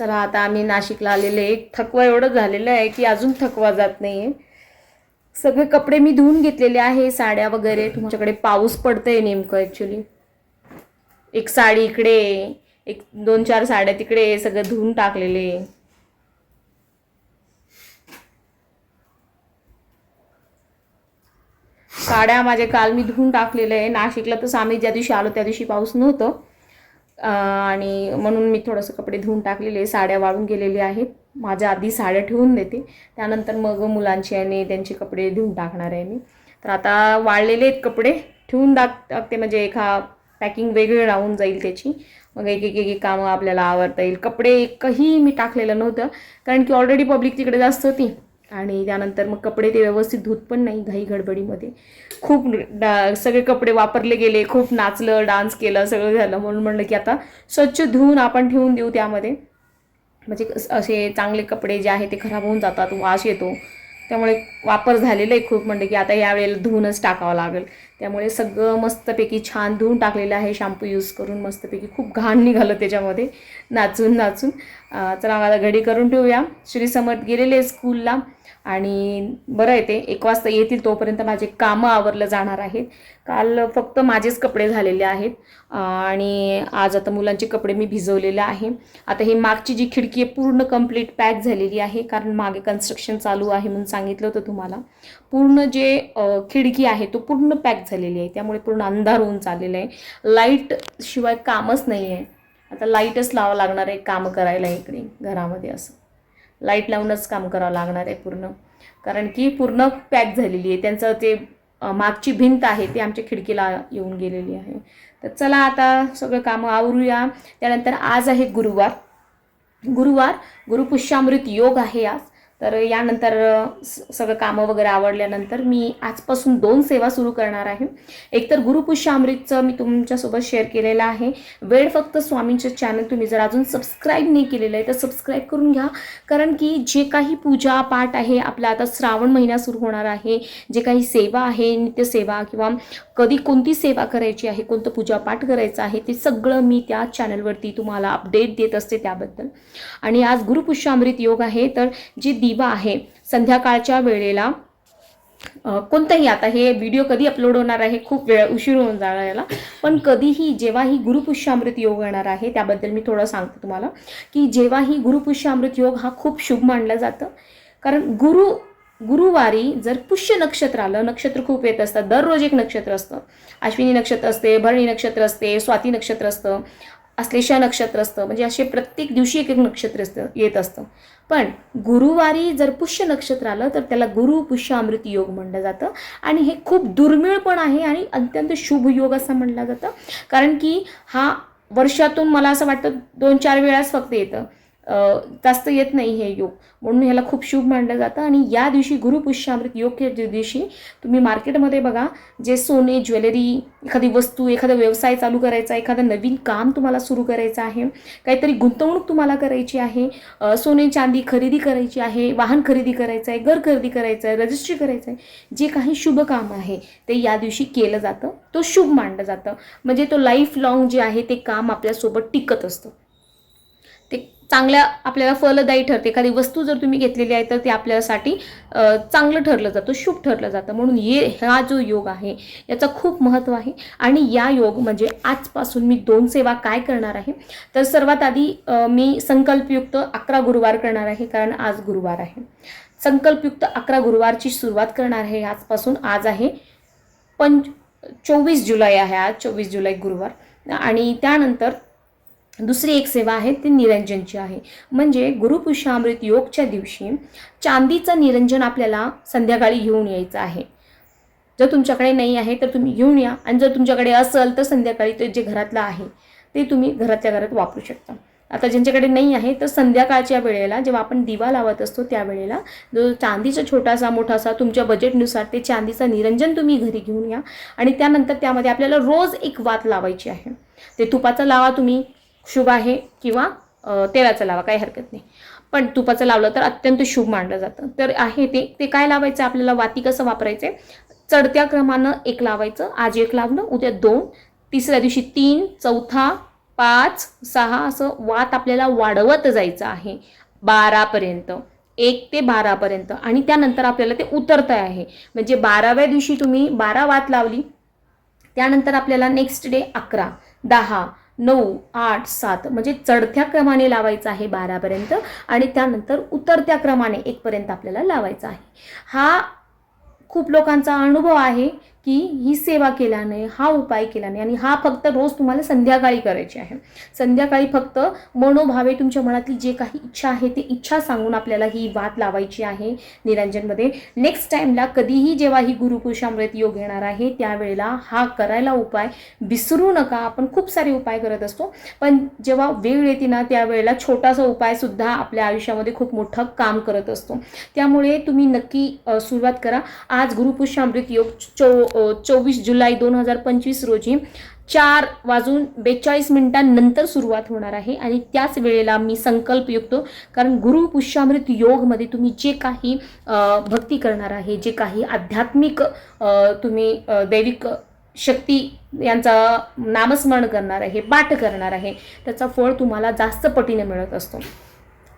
चला आता आम्ही नाशिकला आलेले एक थकवा एवढं झालेलं आहे की अजून थकवा जात नाही आहे सगळे कपडे मी धुवून घेतलेले आहे साड्या वगैरे. तुमच्याकडे पाऊस पडतंय नेमकं ॲक्च्युली एक साडी इकडे एक दोन चार साड्या तिकडे सगळं धुवून टाकलेले साड्या माझे काल मी धुवून टाकलेले आहे. नाशिकला तसं आम्ही ज्या दिवशी आलो त्या दिवशी पाऊस नव्हतं. आणि म्हणून मी थोडंसं कपडे धुवून टाकलेले साड्या वाळून गेलेल्या आहेत. माझ्या आधी साड्या ठेवून देते. त्यानंतर मग मुलांची आणि त्यांचे कपडे धुवून टाकणार आहे मी. तर आता वाळलेले आहेत कपडे ठेवून टाक टाकते. म्हणजे एका पॅकिंग वेगळी राहून जाईल त्याची. मग एक एक एक एक कामं आपल्याला आवडता येईल. कपडे एकही मी टाकलेलं नव्हतं. कारण की ऑलरेडी पब्लिक तिकडे जास्त होती. आणि त्यानंतर मग कपडे ते व्यवस्थित धूत पण नाही घाई गडबडीमध्ये. खूप डा सगळे कपडे वापरले गेले खूप नाचलं डान्स केलं सगळं झालं. म्हणून म्हणलं की आता स्वच्छ धुवून आपण ठेवून देऊ त्यामध्ये. म्हणजे कस- असे चांगले कपडे जे आहे ते खराब होऊन जातात वास येतो. त्यामुळे वापर झालेला आहे खूप. म्हणजे की आता यावेळेला धुवूनच टाकावं लागेल. त्यामुळे सगळं मस्तपैकी छान धुवून टाकलेलं आहे शॅम्पू यूज करून. मस्तपैकी खूप घाण निघालं त्याच्यामध्ये नाचून नाचून. तर चला घडी करून ठेवूया. श्री समर्थ गेलेले स्कूलला. आणि बरं आहे ते एक वाजता येतील तोपर्यंत माझे कामं आवरलं जाणार आहेत. काल फक्त माझेच कपडे झालेले आहेत. आणि आज आता मुलांचे कपडे मी भिजवलेले आहे. आता ही मागची जी खिडकी आहे पूर्ण कंप्लीट पॅक झालेली आहे कारण मागे कन्स्ट्रक्शन चालू आहे म्हणून सांगितलं होतं तुम्हाला. पूर्ण जे खिडकी आहे तो पूर्ण पॅक झालेली आहे. त्यामुळे पूर्ण अंधार होऊन चाललेला आहे. लाइट शिवाय कामच नाही आहे आता लाईटच लावावं लागणार आहे कामं करायला इकडे घरामध्ये असं. लाइट लावूनच काम करावं लागणार आहे पूर्ण. कारण की पूर्ण पॅक झालेली आहे. त्यांचं ते मागची भिंत आहे ती आमच्या खिडकीला येऊन गेलेली आहे. तर चला आता सगळं कामं आवरूया. त्यानंतर आज आहे गुरुवार. गुरुवार गुरुपुष्यामृत योग आहे आज. तर यानंतर स- सगळं कामं वगैरे आवडल्यानंतर मी आजपासून दोन सेवा सुरू करणार आहे. एक तर गुरुपुष्यामृतचं मी तुमच्यासोबत शेअर केलेलं आहे. वेळ फक्त स्वामींचं चॅनल तुम्ही जर अजून सबस्क्राईब नाही केलेलं आहे तर सबस्क्राईब करून घ्या. कारण की जे काही पूजा पाठ आहे आपला आता श्रावण महिना सुरू होणार आहे. जे काही सेवा आहे नित्यसेवा किंवा कधी कोणती सेवा करायची आहे कोणतं पूजापाठ करायचं आहे ते सगळं मी त्या चॅनलवरती तुम्हाला अपडेट देत असते त्याबद्दल. आणि आज गुरुपुष्यामृत योग आहे तर जे दिवा आहे. संध्याकाळच्या वेळेला कोणतंही कोणताही आता हे व्हिडिओ कधी अपलोड होणार आहे खूप वेळ उशीर होऊन जाणार याला. पण कधीही जेव्हाही गुरुपुष्यामृत योग येणार आहे त्याबद्दल मी थोडं सांगते तुम्हाला की जेव्हाही गुरुपुष्यामृत योग हा खूप शुभ मानला जातं. कारण गुरु गुरुवारी जर पुष्य नक्षत्र आलं नक्षत्र खूप येत असतात दररोज एक नक्षत्र असतं. अश्विनी नक्षत्र असते भरणी नक्षत्र असते स्वाती नक्षत्र असतं. आश्लेषा नक्षत्र असतं. म्हणजे असे प्रत्येक दिवशी एक एक नक्षत्र असतं येत असतं. पण गुरुवारी जर पुष्य नक्षत्र आलं तर त्याला गुरु पुष्य अमृत योग म्हणलं जातं. आणि हे खूप दुर्मिळ पण आहे आणि अत्यंत शुभ योग असं म्हणलं जातं. कारण की हा वर्षातून मला असं वाटतं दोन चार वेळाच फक्त येतं. जास्त येत नाही हे योग. म्हणून ह्याला खूप शुभ मानलं जातं. आणि या दिवशी गुरुपुष्यामृत योग्य दिवशी तुम्ही मार्केटमध्ये बघा जे सोने ज्वेलरी एखादी वस्तू एखादा व्यवसाय चालू करायचा एखादं नवीन काम तुम्हाला सुरू करायचं आहे काहीतरी गुंतवणूक तुम्हाला करायची आहे सोने चांदी खरेदी करायची आहे वाहन खरेदी करायचं आहे घर खरेदी करायचं आहे रजिस्ट्री करायचं आहे जे काही शुभ काम आहे ते या दिवशी केलं जातं. तो शुभ मानलं जातं. म्हणजे तो लाईफ लॉंग जे आहे ते काम आपल्यासोबत टिकत असतं. चांगल्या आपल्याला फलदायी ठरते. एखादी वस्तू जर तुम्ही घेतलेली आहे तर ते आपल्यासाठी चांगलं ठरलं जातं शुभ ठरलं जातं. म्हणून ये हा जो योग आहे याचं खूप महत्त्व आहे. आणि या योग म्हणजे आजपासून मी दोन सेवा काय करणार आहे? तर सर्वात आधी मी संकल्पयुक्त अकरा गुरुवार करणार आहे कारण आज गुरुवार आहे. संकल्पयुक्त अकरा गुरुवारची सुरुवात करणार आहे आजपासून. आज आहे पंच चोवीस जुलै आहे आज चोवीस जुलै गुरुवार. आणि त्यानंतर दुसरी एक सेवा आहे ती निरंजनची आहे. म्हणजे गुरुपुष्यामृत योगच्या दिवशी चांदीचं निरंजन आपल्याला संध्याकाळी घेऊन यायचं आहे. जर तुमच्याकडे नाही आहे तर तुम्ही घेऊन या. आणि जर तुमच्याकडे असेल तर संध्याकाळी ते जे घरातलं आहे ते तुम्ही घरातल्या घरात वापरू शकता. आता ज्यांच्याकडे नाही आहे तर संध्याकाळच्या वेळेला जेव्हा आपण दिवा लावत असतो त्यावेळेला जो चांदीचा छोटासा मोठासा तुमच्या बजेटनुसार ते चांदीचं निरंजन तुम्ही घरी घेऊन या. आणि त्यानंतर त्यामध्ये आपल्याला रोज एक वात लावायची आहे. ते तुपाचा लावा तुम्ही. शुभ आहे किंवा तेलाचं लावा काही हरकत नाही. पण तुपाचं लावलं तर अत्यंत शुभ मानलं जातं. तर आहे ते. ते काय लावायचं? आपल्याला वाती कसं वापरायचं? चढत्या क्रमानं एक लावायचं. आज एक लावलं उद्या दोन. तिसऱ्या दिवशी तीन. चौथा पाच सहा असं वात आपल्याला वाढवत जायचं आहे. बारापर्यंत. एक ते बारापर्यंत. आणि त्यानंतर आपल्याला ते उतरतं आहे. म्हणजे बाराव्या दिवशी तुम्ही बारा वात लावली. त्यानंतर आपल्याला नेक्स्ट डे अकरा दहा नऊ आठ सात म्हणजे चढत्या क्रमाने लावायचं आहे बारापर्यंत आणि त्यानंतर उतरत्या क्रमाने एकपर्यंत आपल्याला लावायचा आहे. हा खूप लोकांचा अनुभव आहे. की ही सेवा केल्याने हा उपाय केल्याने आणि हा फक्त रोज तुम्हाला संध्याकाळी करायची आहे. संध्याकाळी फक्त मनोभावे तुमच्या मनातली जे काही इच्छा आहे ते इच्छा सांगून आपल्याला ही वात लावायची आहे निरंजनमध्ये. नेक्स्ट टाईमला कधीही जेव्हा ही गुरुपुरुषामृत योग येणार आहे त्यावेळेला हा करायला उपाय विसरू नका. आपण खूप सारे उपाय करत असतो. पण जेव्हा वेळ येते ना त्यावेळेला छोटासा उपायसुद्धा आपल्या आयुष्यामध्ये खूप मोठं काम करत असतो. त्यामुळे तुम्ही नक्की सुरुवात करा. आज गुरुपुरुषामृत योग चो चोवीस जुलै दोन हजार पंचवीस रोजी चार वाजून बेचाळीस मिनिटांनंतर सुरुवात होणार आहे. आणि त्याच वेळेला मी संकल्प युक्तो कारण गुरु पुष्यामृत योगमध्ये तुम्ही जे काही भक्ती करणार आहे जे काही आध्यात्मिक तुम्ही दैविक शक्ती यांचा नामस्मरण करणार आहे पाठ करणार आहे त्याचा फळ तुम्हाला जास्त पटीने मिळत असतो.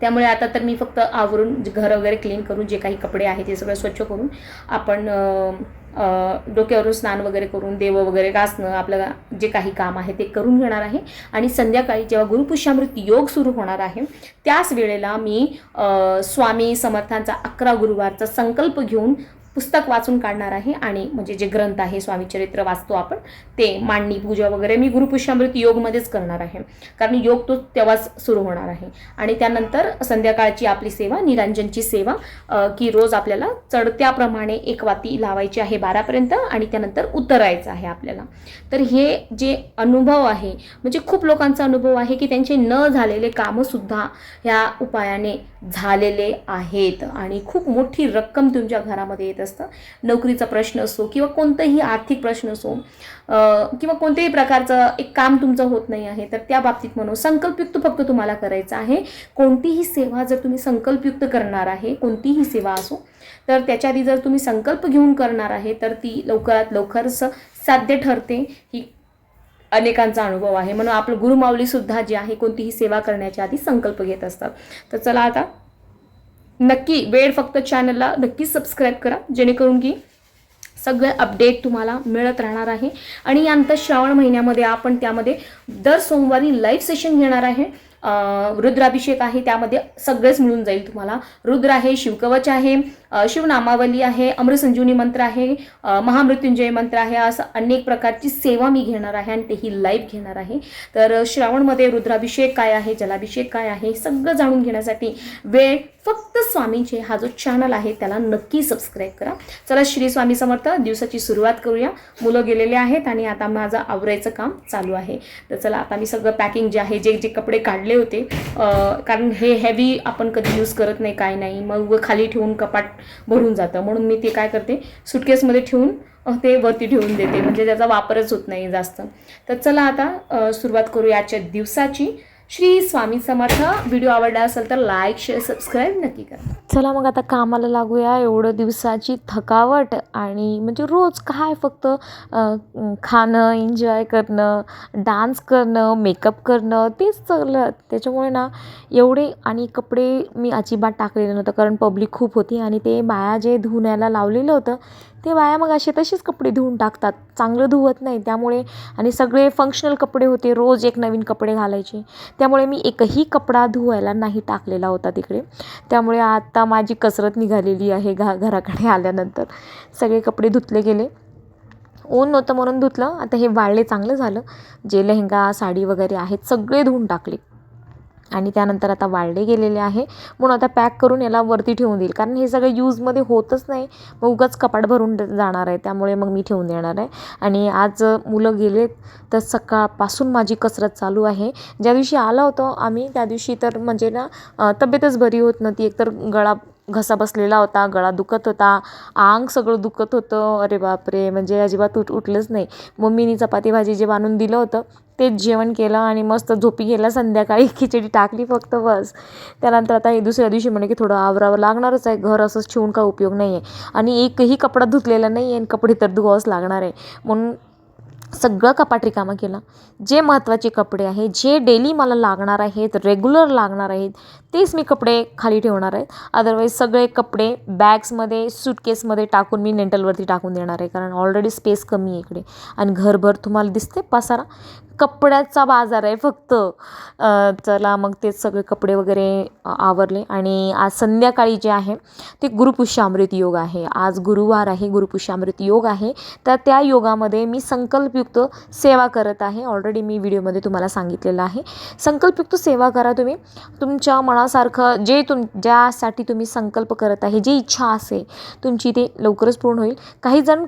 त्यामुळे आता तर मी फक्त आवरून घर वगैरे क्लीन करून जे काही कपडे आहेत ते सगळं स्वच्छ करून आपण डोक्यावरून स्नान वगैरे करून देव वगैरे घासणं आपलं जे काही काम आहे ते करून घेणार आहे. आणि संध्याकाळी जेव्हा गुरुपुष्यामृत योग सुरू होणार आहे त्याच वेळेला मी स्वामी समर्थांचा अकरा गुरुवारचा संकल्प घेऊन पुस्तक वाचून काढणार आहे आणि म्हणजे जे ग्रंथ आहे स्वामीचरित्र वाचतो आपण ते मांडणी पूजा वगैरे मी गुरुपुष्यामृत योगमध्येच करणार आहे. कारण योग तो तेव्हाच सुरू होणार आहे. आणि त्यानंतर संध्याकाळची आपली सेवा निरांजनची सेवा की रोज आपल्याला चढत्याप्रमाणे एक वाती लावायची आहे बारापर्यंत आणि त्यानंतर उतरायचं आहे आपल्याला. तर हे जे अनुभव आहे म्हणजे खूप लोकांचा अनुभव आहे की त्यांचे न झालेले कामंसुद्धा ह्या उपायाने झालेले आहेत. आणि खूप मोठी रक्कम तुमच्या घरामध्ये येत असतं. नोकरीचा प्रश्न असो किंवा कोणताही आर्थिक प्रश्न असो किंवा कोणत्याही प्रकारचं एक काम तुमचं होत नाही आहे तर त्या बाबतीत म्हणून संकल्पयुक्त फक्त तुम्हाला करायचं आहे. कोणतीही सेवा जर तुम्ही संकल्पयुक्त करणार आहे कोणतीही सेवा असो तर त्याच्या आधी जर तुम्ही संकल्प घेऊन करणार आहे तर ती लवकरात लवकर साध्य ठरते. ही अनेकांचा अनुभव आहे. म्हणून आपलं गुरुमाऊलीसुद्धा जे आहे कोणतीही सेवा करण्याच्या आधी संकल्प घेत असतात. तर चला आता नक्की वेळ फक्त चॅनलला नक्की सबस्क्राईब करा जेणेकरून की सगळे अपडेट तुम्हाला मिळत राहणार आहे. आणि यानंतर श्रावण महिन्यामध्ये आपण त्यामध्ये दर सोमवारी लाईव्ह सेशन घेणार आहे. रुद्राभिषेक आहे त्यामध्ये सगळेच मिळून जाईल तुम्हाला. रुद्र आहे शिवकवच आहे. शिवनामावली आहे अमृतसंजीवनी मंत्र आहे महामृत्युंजय मंत्र आहे असं अनेक प्रकारची सेवा मी घेणार आहे आणि तेही लाईव्ह घेणार आहे. तर श्रावणमध्ये रुद्राभिषेक काय आहे जलाभिषेक काय आहे सगळं जाणून घेण्यासाठी वेळ फक्त स्वामींचे हा जो चॅनल आहे त्याला नक्की सबस्क्राईब करा. चला श्री स्वामी समर्थ दिवसाची सुरुवात करूया. मुलं गेलेले आहेत आणि आता माझं आवरायचं काम चालू आहे. तर चला आता मी सगळं पॅकिंग जे आहे जे जे कपडे काढले होते कारण हे हेवी आपण कधी यूज करत नाही काय नाही. मग खाली ठेवून कपाट भरून जातं. म्हणून मी ते काय करते सुटकेसमध्ये ठेवून ते वरती ठेवून देते. म्हणजे त्याचा वापरच होत नाही जास्त. तर चला आता सुरुवात करूया आजच्या दिवसाची. श्री स्वामी समर्थ. व्हिडिओ आवडला असेल तर लाईक शेअर सबस्क्राईब नक्की करा. चला मग आता कामाला लागूया. एवढं दिवसाची थकावट आणि म्हणजे रोज काय फक्त खाणं एन्जॉय करणं डान्स करणं मेकअप करणं तेच चाललं. त्याच्यामुळे ना एवढे आणि कपडे मी अजिबात टाकलेले नव्हतं कारण पब्लिक खूप होती आणि ते बाया जे धुण्याला लावलेलं होतं. ते बाया मग असे तसेच कपडे धुवून टाकतात. चांगलं धुवत नाही त्यामुळे आणि सगळे फंक्शनल कपडे होते रोज एक नवीन कपडे घालायचे. त्यामुळे मी एकही कपडा धुवायला नाही टाकलेला होता तिकडे. त्यामुळे आता माझी कसरत निघालेली आहे घा घराकडे आल्यानंतर. सगळे कपडे धुतले गेले. ऊन नव्हतं म्हणून धुतलं. आता हे वाळले चांगलं झालं. जे लेहंगा साडी वगैरे आहेत सगळे धुवून टाकले. आणि त्यानंतर आता वाळले गेलेले आहे. म्हणून आता पॅक करून याला वरती ठेवून देईल. कारण हे सगळं यूजमध्ये होतच नाही. मग उगाच कपाट भरून जाणार आहे. त्यामुळे मग मी ठेवून देणार आहे. आणि आज मुलं गेलेत तर सकाळपासून माझी कसरत चालू आहे. ज्या दिवशी आला होतो आम्ही त्या दिवशी तर म्हणजे ना तब्येतच बरी होत नव्हती. एकतर गळा घसा बसलेला होता गळा दुखत होता आंग सगळं दुखत होतं. अरे बापरे म्हणजे अजिबात उठ उठलंच नाही. मम्मीनी चपाती भाजी जे बांधून दिलं होतं तेच जेवण केलं आणि मस्त झोपी गेला संध्याकाळी. खिचडी टाकली फक्त बस. त्यानंतर आता हे दुसऱ्या दिवशी म्हणे की थोडं आवरावं लागणारच आहे. घर असंच ठेवून काय उपयोग नाही आहे आणि एकही कपडा धुतलेला नाही आहे आणि कपडे तर धुवावंच लागणार आहे. म्हणून सगळं कपाट रिकामं केलं. जे महत्त्वाचे कपडे आहे जे डेली मला लागणार आहेत रेग्युलर लागणार आहेत तेच मी कपडे खाली ठेवणार आहेत. अदरवाईज सगळे कपडे बॅग्समध्ये सूटकेसमध्ये टाकून मी नेंटलवरती टाकून देणार आहे. कारण ऑलरेडी स्पेस कमी आहे इकडे. आणि घरभर तुम्हाला दिसते पसारा. कपड्याचा बाजार आहे फक्त. चला मग तेच सगळे कपडे वगैरे आवरले आणि आज संध्याकाळी जे आहे ते गुरुपुष्यामृत योग आहे. आज गुरुवार आहे गुरुपुष्यामृत योग आहे. तर त्या योगामध्ये मी संकल्पयुक्त सेवा करत आहे. ऑलरेडी मी व्हिडिओमध्ये तुम्हाला सांगितलेलं आहे. संकल्पयुक्त सेवा करा तुम्ही. तुमच्या मनासारखं जे तुम ज्यासाठी तुम्ही संकल्प करत आहे जी इच्छा असेल तुमची ते लवकरच पूर्ण होईल. काही जण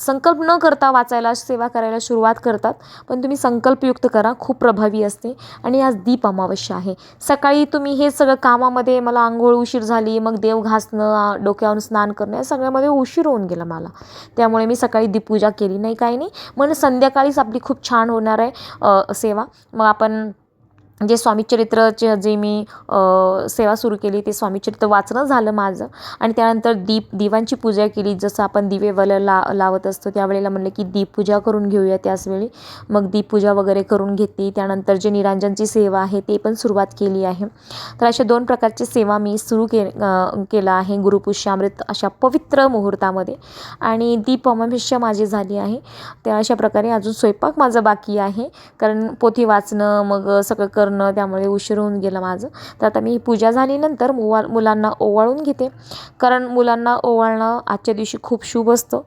संकल्प न करता वाचायला सेवा करायला सुरुवात करतात पण तुम्ही संकल्पयुक्त करा खूप प्रभावी असते आणि आज दीप अमावस्या आहे. सकाळी तुम्ही हे सगळं कामामध्ये मला आंघोळ उशीर झाली मग देव घासणं डोक्यावरून स्नान करणं या सगळ्यामध्ये उशीर होऊन गेला मला. त्यामुळे मी सकाळी दीपपूजा केली. नाही काही नाही. म्हणून संध्याकाळीच आपली खूप छान होणार आहे सेवा. मग आपण जे स्वामीचरित्रचे जे मी सेवा सुरू केली ते स्वामीचरित्र वाचणं झालं माझं. आणि त्यानंतर दीप दिवांची पूजा केली जसं आपण दिवे वल ला लावत असतो त्यावेळेला म्हणलं की दीपपूजा करून घेऊया त्याचवेळी मग दीपपूजा वगैरे करून घेतली. त्यानंतर जे निरांजनची सेवा आहे ते पण सुरुवात केली आहे. तर अशा दोन प्रकारची सेवा मी सुरू के केला आहे गुरुपुष्यामृत अशा पवित्र मुहूर्तामध्ये. आणि दीप अमावस्या माझी झाली आहे. त्या अशा प्रकारे अजून स्वयंपाक माझा बाकी आहे. कारण पोथी वाचणं मग सगळं करणं त्यामुळे उशीर होऊन गेलं माझं. तर आता मी पूजा झाल्यानंतर मुवा मुलांना ओवाळून घेते. कारण मुलांना ओवाळणं आजच्या दिवशी खूप शुभ असतं.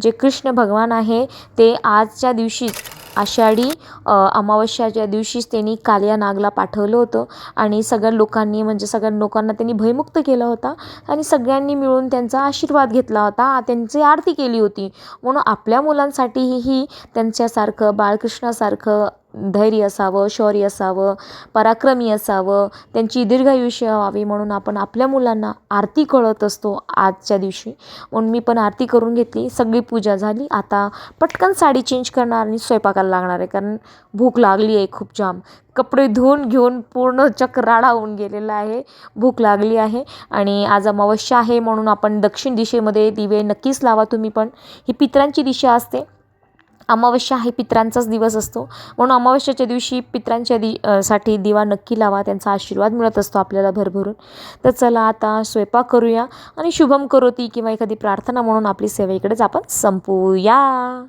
जे कृष्ण भगवान आहे ते आजच्या दिवशीच आषाढी अमावस्याच्या दिवशीच त्यांनी कालिया नागला पाठवलं होतं. आणि सगळ्या लोकांनी म्हणजे सगळ्या लोकांना त्यांनी भयमुक्त केला होता. आणि सगळ्यांनी मिळून त्यांचा आशीर्वाद घेतला होता. त्यांची आरती केली होती. म्हणून आपल्या मुलांसाठीही त्यांच्यासारखं बाळकृष्णासारखं धैर्य असावं शौर्य असावं पराक्रमी असावं त्यांची दीर्घायुष्य व्हावी म्हणून आपण आपल्या मुलांना आरती कळत असतो आजच्या दिवशी. म्हणून मी पण आरती करून घेतली सगळी पूजा झाली. आता पटकन साडी चेंज करणार आणि स्वयंपाकाला लागणार आहे कारण भूक लागली आहे खूप जाम. कपडे धुवून घेऊन पूर्ण चक्राडा होऊन गेलेला आहे भूक लागली आहे. आणि आज अमावस्या आहे म्हणून आपण दक्षिण दिशेमध्ये दिवे नक्कीच लावा तुम्ही पण. ही पित्रांची दिशा असते. अमावस्या हा पित्रांचाच दिवस असतो. म्हणून अमावस्याच्या दिवशी पित्रांच्या दि साठी दिवा नक्की लावा त्यांचा आशीर्वाद मिळत असतो आपल्याला भरभरून. तर चला आता स्वयंपाक करूया आणि शुभम करोती किंवा एखादी प्रार्थना म्हणून आपली सेवेकडेच आपण संपूया.